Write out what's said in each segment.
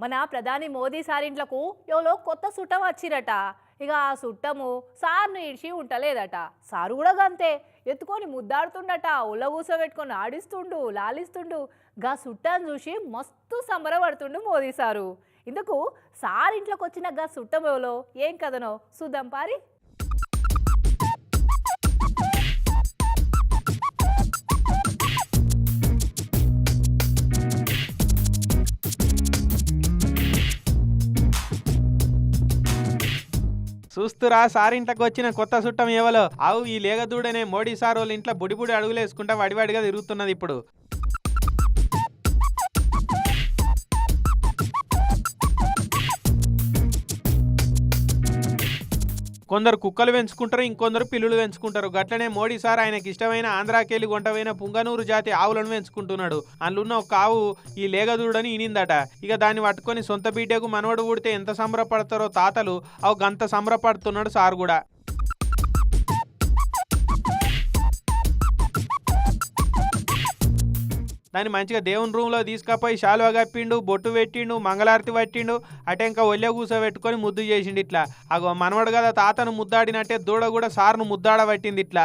మన ప్రధాని మోదీ సారింట్లకు ఎవరో కొత్త సుట్టం వచ్చిరట. ఇక ఆ సుట్టము సార్ను ఇడిచి ఉంటలేదట. సారు కూడా గంతే. ఎత్తుకొని ముద్దాడుతుండట. ఉల్ల కూసోబెట్టుకొని ఆడిస్తుండు లాలిస్తుండు. గా సుట్టాన్ని చూసి మస్తు సంబరపడుతుండు మోదీ సారు. ఇందుకు సార్ ఇంట్లోకి వచ్చిన గా సుట్టం ఎవలో? ఏం కథనో? చూద్దాం పారి. చూస్తురా సారింట్లోకి వచ్చిన కొత్త చుట్టం ఏవలో? అవు ఈ లేగదూడనే మోడీ సార్ వాళ్ళ ఇంట్లో బుడిబుడి అడుగులేసుకుంటా వడివాడిగా తిరుగుతున్నది ఇప్పుడు. కొందరు కుక్కలు పెంచుకుంటారు ఇంకొందరు పిల్లులు పెంచుకుంటారు. గట్లనే మోడీ సార్ ఆయనకి ఇష్టమైన ఆంధ్రాకేలి గొంటవైన పుంగనూరు జాతి ఆవులను పెంచుకుంటున్నాడు. అందులో ఒక ఆవు ఈ లేగదూడని ఇనిందట ఇక దాన్ని పట్టుకొని సొంత బీటకు మనవడు ఊడితే ఎంత సంబరపడతారో తాతలు అవు గంత సంబరపడుతున్నాడు సార్ కూడా. దాన్ని మంచిగా దేవుని రూమ్లో తీసుకపోయి శాలువ కప్పిండు బొట్టు పెట్టిండు మంగళారతి పట్టిండు అటే ఇంకా ఒళ్ళే కూసోబెట్టుకొని ముద్దు చేసిండు ఇట్లా. అగో మనవడు కదా తాతను ముద్దాడినట్టే దూడ కూడా సార్ను ముద్దాడబట్టింది ఇట్లా.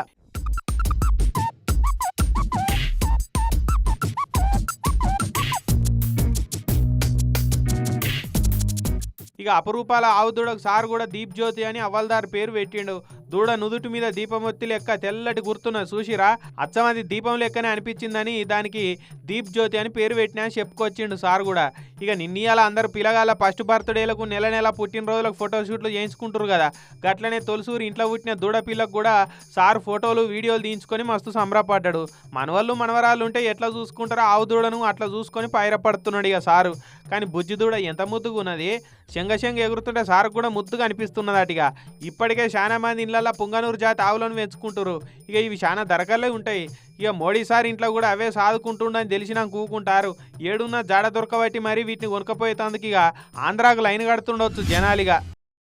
ఇక అపరూపాల ఆవుదూడకు సార్ కూడా దీప్ జ్యోతి అని అవ్వల్దార్ పేరు పెట్టిండు. దూడ నుదుటి మీద దీపమొత్తి లెక్క తెల్లటి గుర్తున్న చూసిరా అచ్చమది దీపం లెక్కనే అనిపించిందని దానికి దీప్ జ్యోతి అని పేరు పెట్టినా చెప్పుకొచ్చిండు సార్ కూడా. ఇక నిన్నీయాల అందరు పిల్లగాళ్ళ ఫస్ట్ బర్త్డేలకు నెల నెల పుట్టినరోజులకు ఫోటోషూట్లు చేయించుకుంటారు కదా. గట్లనే తొలసూరు ఇంట్లో పుట్టిన దూడ పిల్లకు కూడా సార్ ఫోటోలు వీడియోలు తీయించుకొని మస్తు సంబరపడ్డాడు. మనవాళ్ళు మనవరాళ్ళు ఉంటే ఎట్లా చూసుకుంటారో ఆవు దూడను అట్లా చూసుకొని పైరపడుతున్నాడు ఇక సారు. కానీ బుజ్జి దూడ ఎంత ముద్దుగా ఉన్నది శంగ శంగ ఎగురుతుంటే సార్ కూడా ముద్దుగా అనిపిస్తున్నది అటుగా ఇప్పటికే చాలా మంది ఇళ్ళల్లో పుంగనూరు జాతి ఆవులను పెంచుకుంటారు ఇక ఇవి చాలా ధరకల్లే ఉంటాయి. ఇక మోడీ సార్ ఇంట్లో కూడా అవే సాదుకుంటుండని తెలిసినా కూకుంటారు. ఏడున్న జాడ దొరకబట్టి మరి వీటిని కొనుక్కపోయేందుకు ఇక ఆంధ్రాకు లైన్ కడుతుండొచ్చు జనాలిగా